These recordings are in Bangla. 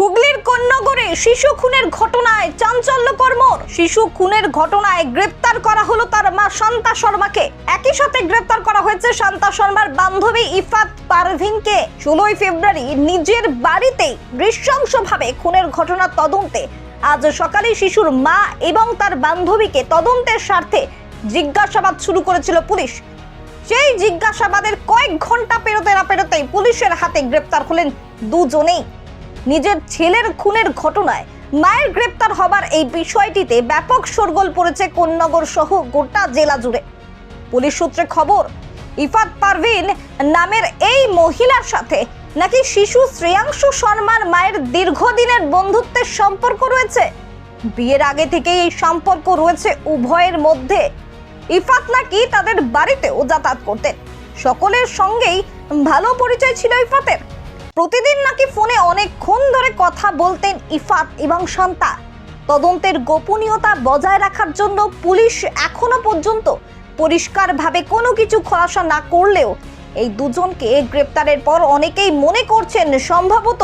হুগলির কন্যগরে শিশু খুনের ঘটনায় চাঞ্চল্যকর মোড়। শিশু খুনের ঘটনায় গ্রেপ্তার করা হলো তার মা শান্তা শর্মাকে। একই সাথে গ্রেপ্তার করা হয়েছে শান্তা শর্মার বান্ধবী ইফাত পারভিনকে। ষোলোই ফেব্রুয়ারি নিজের বাড়িতেই নৃশংসভাবে খুনের ঘটনা তদন্তে। আজ সকালে শিশুর মা এবং তার বান্ধবীকে তদন্তের স্বার্থে জিজ্ঞাসাবাদ শুরু করেছিল পুলিশ। সেই জিজ্ঞাসাবাদের কয়েক ঘণ্টা পেরোতে না পেরোতেই পুলিশের হাতে গ্রেপ্তার হলেন দুজনেই। নিজের ছেলের খুনের ঘটনায় মায়ের গ্রেপ্তার হবার এই বিষয়টিতে ব্যাপক শোরগোল পড়েছে কোন্নগর সহ গোটা জেলা জুড়ে। পুলিশ সূত্রে খবর, ইফাত পারভিন নামের এই মহিলার সাথে নাকি শিশু শ্রেয়াংশু শর্মার মায়ের দীর্ঘদিনের বন্ধুত্বের সম্পর্ক রয়েছে? বিয়ের আগে থেকেই এই সম্পর্ক রয়েছে উভয়ের মধ্যে। ইফাত নাকি তাদের বাড়িতেও যাতায়াত করতেন। সকলের সঙ্গেই ভালো পরিচয় ছিল ইফাতের। প্রতিদিন নাকি ফোনে অনেকক্ষণ ধরে কথা বলতেন ইফাত এবং শান্তা। তদন্তের গোপনীয়তা বজায় রাখার জন্য পুলিশ এখনও পর্যন্ত পরিষ্কারভাবে কোনো কিছু খোলাসা না করলেও এই দুজনকে গ্রেপ্তারের পর অনেকেই মনে করছেন সম্ভবত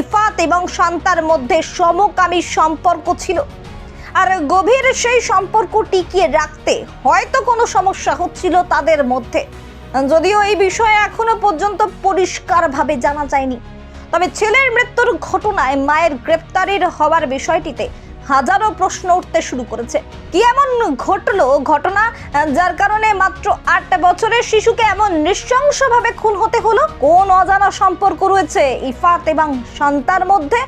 ইফাত এবং শান্তার মধ্যে সমকামী সম্পর্ক ছিল। আর গভীর সেই সম্পর্ক টিকিয়ে রাখতে হয়তো কোনো সমস্যা হচ্ছিল তাদের মধ্যে। যদিও এই বিষয়ে এখনও পর্যন্ত পরিষ্কারভাবে জানা যায়নি। তবে ছেলের মৃত্যুর ঘটনায় মায়ের গ্রেপ্তারের হওয়ার বিষয়টিতে হাজারো প্রশ্ন উঠতে শুরু করেছে। কি এমন ঘটলো ঘটনা, যার কারণে মাত্র আট বছরের শিশুকে এমন নৃশংসভাবে খুন হতে হলো? কোন অজানা সম্পর্ক রয়েছে ইফাত এবং শান্তার মধ্যে?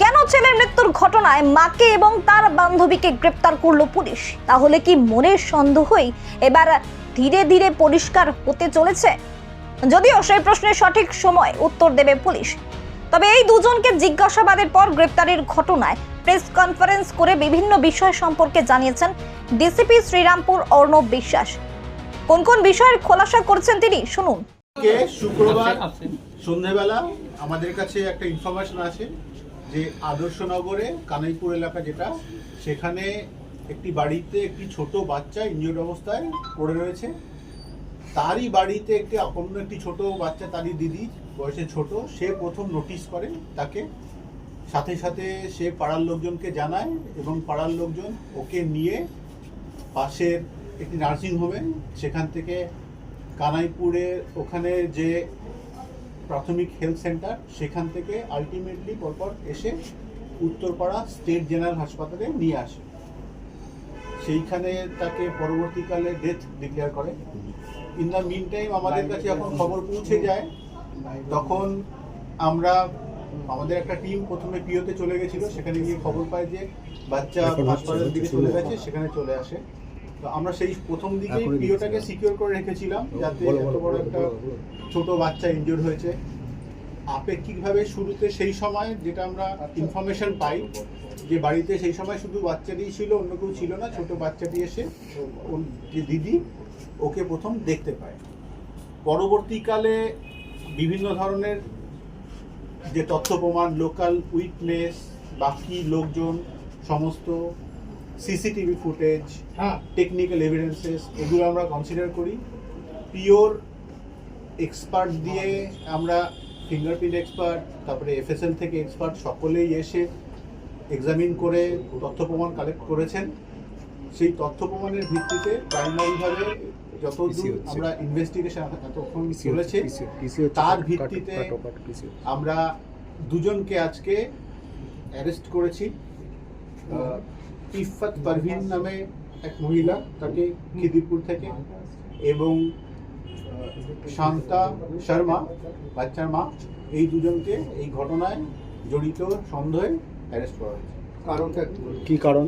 কেন ছেলের মৃত্যুর ঘটনায় মাকে এবং তার বান্ধবীকে গ্রেপ্তার করল পুলিশ? তাহলে কি মনের সন্দেহই এবার ধীরে ধীরে পরিষ্কার হতে চলেছে। যদিও সেই প্রশ্নের সঠিক সময় উত্তর দেবে পুলিশ। তবে এই দুজনকে জিজ্ঞাসাবাদের পর গ্রেপ্তারের ঘটনায় প্রেস কনফারেন্স করে বিভিন্ন বিষয় সম্পর্কে জানিয়েছেন ডিসিপি শ্রীরামপুর অর্ণব বিশ্বাস। কোন কোন বিষয়ের খোলাসা করছেন তিনি শুনুন। শুক্রবার সন্ধেবেলা আমাদের কাছে একটা ইনফরমেশন আছে যে আদর্শনগরে কানাইপুর এলাকা যেটা সেখানে একটি বাড়িতে একটি ছোট বাচ্চা ইনজিওর্ড অবস্থায় পড়ে রয়েছে। তারই বাড়িতে একটি অন্য একটি ছোট বাচ্চা তারই দিদি, বয়সে ছোট, সে প্রথম নোটিশ করে তাকে। সাথে সাথে সে পাড়ার লোকজনকে জানায় এবং পাড়ার লোকজন ওকে নিয়ে পাশের একটি নার্সিং হোমে সেখান থেকে কানাইপুরে ওখানে যে প্রাথমিক হেলথ সেন্টার সেখান থেকে আলটিমেটলি পরপর এসে উত্তরপাড়া স্টেট জেনারেল হাসপাতালে নিয়ে আসে। সেইখানে তাকে পরবর্তীকালে ডেথ ডিক্লেয়ার করে। ইন দ্য মিন টাইম আমাদের কাছে যখন খবর পৌঁছে যায়। তখন আমরা আমাদের একটা টিম প্রথমে পিওতে চলে গেছিল। সেখানে গিয়ে খবর পাই যে বাচ্চা হাসপাতালের দিকে চলে গেছে সেখানে চলে আসে। তো আমরা সেই প্রথম দিকে পিওটাকে সিকিউর করে রেখেছিলাম যাতে এত বড় একটা ছোট বাচ্চা ইনজুর হয়েছে। আপেক্ষিকভাবে শুরুতে সেই সময় যেটা আমরা ইনফরমেশন পাই, যে বাড়িতে সেই সময় শুধু বাচ্চাটিই ছিল, অন্য কেউ ছিল না, ছোট বাচ্চাটি এসে যে দিদি, ওকে প্রথম দেখতে পায়। পরবর্তীকালে বিভিন্ন ধরনের যে তথ্য প্রমাণ লোকাল উইটনেস বাকি লোকজন, সমস্ত সিসিটিভি ফুটেজ হ্যাঁ টেকনিক্যাল এভিডেন্সেস এগুলো আমরা কনসিডার করি। পিওর এক্সপার্ট দিয়ে আমরা ফিঙ্গারপ্রিন্ট এক্সপার্ট তারপরে এফএসএল থেকে এক্সপার্ট সকলেই এসে এক্সামিন করে তথ্য প্রমাণ কালেক্ট করেছেন। সেই তথ্য প্রমাণের ভিত্তিতে প্রাইমারিভাবে যতদূর আমরা ইনভেস্টিগেশন এতক্ষণ চলেছে তার ভিত্তিতে আমরা দুজনকে আজকে অ্যারেস্ট করেছি। ইফাত পারভিন নামে এক মহিলা তাকে খিদিরপুর থেকে এবং শান্তা শর্মা বাচ্চার মা এই দুজনকে এই ঘটনায় জড়িত সন্দেহে অ্যারেস্ট করা হয়েছে। কারণটা কি? কারণ?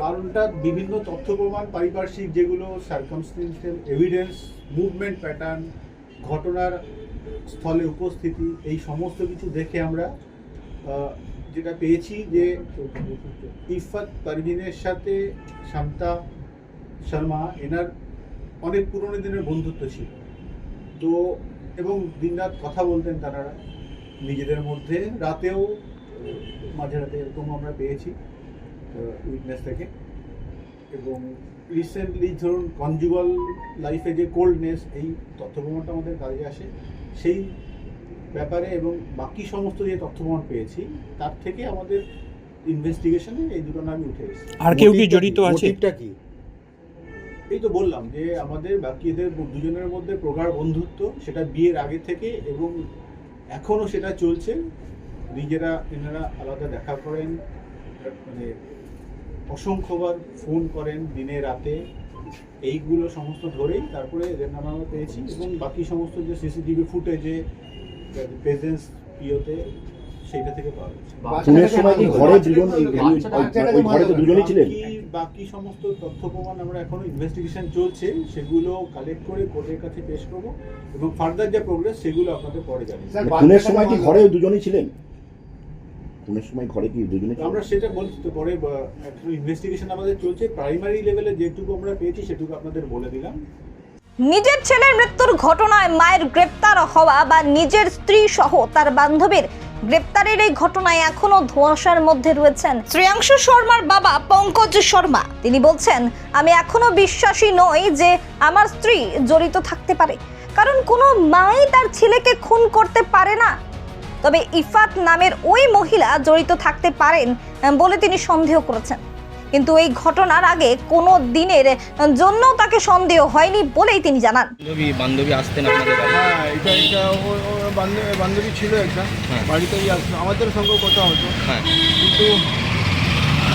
কারণটা বিভিন্ন তথ্য প্রমাণ পারিপার্শ্বিক যেগুলো সার্কামস্টেন্সিয়াল এভিডেন্স মুভমেন্ট প্যাটার্ন ঘটনার স্থলে উপস্থিতি এই সমস্ত কিছু দেখে আমরা যেটা পেয়েছি যে ইফাত পারভিনের সাথে শান্তা শর্মা এনার অনেক পুরনো দিনের বন্ধুত্ব ছিল। তো এবং দিনরাত কথা বলতেন তারা নিজেদের মধ্যে। রাতেও মাঝে রাতে এরকম আমরা পেয়েছি উইটনেস থেকে। এবং রিসেন্টলি ধরুন কনজুগাল লাইফে যে কোল্ডনেস এই তথ্য প্রমাণটা আমাদের কাজে আসে। সেই ব্যাপারে এবং বাকি সমস্ত যে তথ্য প্রমাণ পেয়েছি তার থেকে আমাদের ইনভেস্টিগেশনে এই দুটো নামই উঠে এসেছে। আর কেউ কি জড়িত আছে? কি? এই তো বললাম যে আমাদের বাকি এদের দুজনের মধ্যে প্রগাঢ় বন্ধুত্ব সেটা বিয়ের আগে থেকে এবং এখনও সেটা চলছে। নিজেরা এনারা আলাদা দেখা করেন মানে অসংখ্যবার ফোন করেন দিনে রাতে। এইগুলো সমস্ত ধরেই তারপরে এদের আমরা পেয়েছি এবং বাকি সমস্ত যে সিসিটিভি ফুটেজে প্রেজেন্স পিওতে সেইটা থেকে পাওয়া গেছে। খুনের সময় কি ঘরে দুজন ঘরে তো দুজনেই ছিলেন? বাকি সমস্ত তথ্য প্রমাণ আমরা এখনও ইনভেস্টিগেশন চলছে সেগুলো কালেক্ট করে কোর্টের কাছে পেশ করব এবং ফার্দার যে প্রোগ্রেস সেগুলো আপনাদের পরে জানিয়ে মানে খুনের সময় কি ঘরে দুজনেই ছিলেন? খুনের সময় ঘরে কি ছিলেন? আমরা সেটা বলছি তো পরে ইনভেস্টিগেশন আমাদের চলছে। প্রাইমারি লেভেলে যেটুকু আমরা পেয়েছি সেটুকু আপনাদের বলে দিলাম। নিজের ছেলের মৃত্যুর ঘটনায় মায়ের গ্রেপ্তার হওয়া বা নিজের স্ত্রী সহ তার বান্ধবীর গ্রেপ্তারের এই ঘটনায় এখনও ধোঁয়াশার মধ্যে রয়েছেন শ্রেয়াংশু শর্মার বাবা পঙ্কজ শর্মা। তিনি বলছেন আমি এখনও বিশ্বাসী নই যে আমার স্ত্রী জড়িত থাকতে পারে। কারণ কোনো মাই তার ছেলেকে খুন করতে পারে না। তবে ইফাত নামের ওই মহিলা জড়িত থাকতে পারেন বলে তিনি সন্দেহ করেছেন। কিন্তু এই ঘটনার আগে কোনো দিনের জন্য তাকে সন্দেহ হয়নি বলেই তিনি জানান। বান্ধবী বান্ধবী আসতেন আপনাদের ওর বান্ধবী বান্ধবী ছিল একটা হ্যাঁ। বাড়িতেই আসতো। আমাদের সঙ্গেও কথা হতো। হ্যাঁ। কিন্তু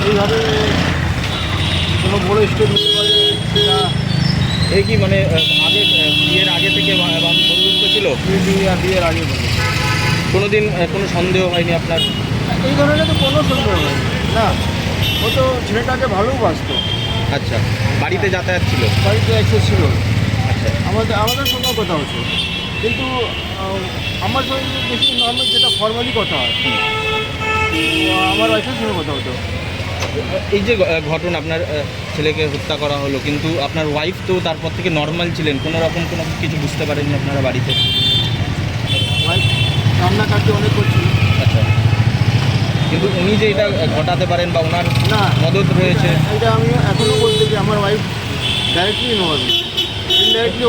এইভাবে কোনো বড় স্টেপ নিতে পারে এই কি মানে আগে বিয়ের আগে থেকে বন্ধুত্ব ছিল? বিয়ের আগে বলে কোনোদিন আহ, কোনো সন্দেহ হয়নি আপনার? এই ধরনের তো কোনো সন্দেহ নেই না ও তো ছেলেটাকে ভালোবাসতো আচ্ছা। বাড়িতে যাতায়াত ছিল? বাড়িতে অ্যাক্সেস ছিল। আচ্ছা। আমাদের আমাদের সঙ্গেও কথা হতো কিন্তু আমার সঙ্গে বেশি নর্মাল যেটা ফর্মালি কথা হয় আমার ওয়াইফের সঙ্গে কথা হতো। এই যে ঘটনা আপনার ছেলেকে হত্যা করা হলো কিন্তু আপনার ওয়াইফ তো তারপর থেকে নর্মাল ছিলেন কোনো রকম কোনো কিছু বুঝতে পারেননি আপনারা বাড়িতে? ওয়াইফ রান্নাকার্য অনেক করছিল। আচ্ছা। কিন্তু উনি যে এটা ঘটাতে পারেন বা ওনার না মদত রয়েছে। এটা আমি এখনও বলতে যে আমার wife directly involve indirectly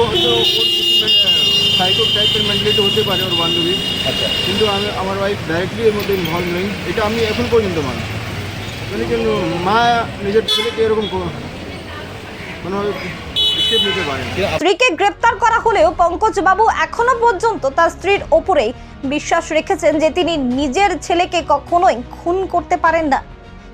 psycho টাইপের মেন্টালিটি হতে পারে ওর বান্ধবী। আচ্ছা। কিন্তু আমি আমার ওয়াইফ ডাইরেক্টলি এর মধ্যে ইনভলভ নেই। এটা আমি এখন পর্যন্ত মানি। মানে কিন্তু মা নিজের ছেলেকে এরকম কো- কোনো স্টেপ নিতে পারে না। কিন্তু আপ- স্ত্রীকে গ্রেপ্তার করা হলেও পঙ্কজ বাবু এখনও পর্যন্ত তার স্ত্রীর ওপরেই বিশ্বাস রেখেছেন যে তিনি নিজের ছেলেকে কখনোই খুন করতে পারেন না।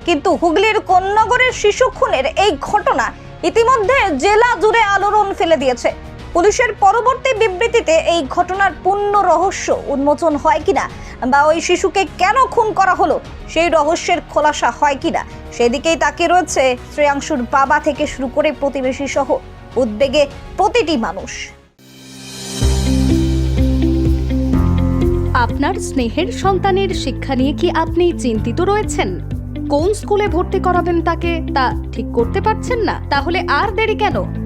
কিন্তু হুগলির কোন্নগরের শিশু খুনের এই ঘটনা ইতিমধ্যে জেলা জুড়ে আলোড়ন ফেলে দিয়েছে। পুলিশের পরবর্তী বিবৃতিতে এই ঘটনার পূর্ণ রহস্য উন্মোচন হয় কিনা বা ওই শিশুকে কেন খুন করা হলো, সেই রহস্যের খোলাসা হয় কিনা, সেদিকেই তাকিয়ে রয়েছে শ্রেয়াংশুর বাবা থেকে শুরু করে প্রতিবেশী সহ উদ্বেগে প্রতিটি মানুষ। আপনার স্নেহের সন্তানের শিক্ষা নিয়ে কি আপনি চিন্তিত রয়েছেন? কোন স্কুলে ভর্তি করাবেন তাকে তা ঠিক করতে পারছেন না? তাহলে আর দেরি কেন?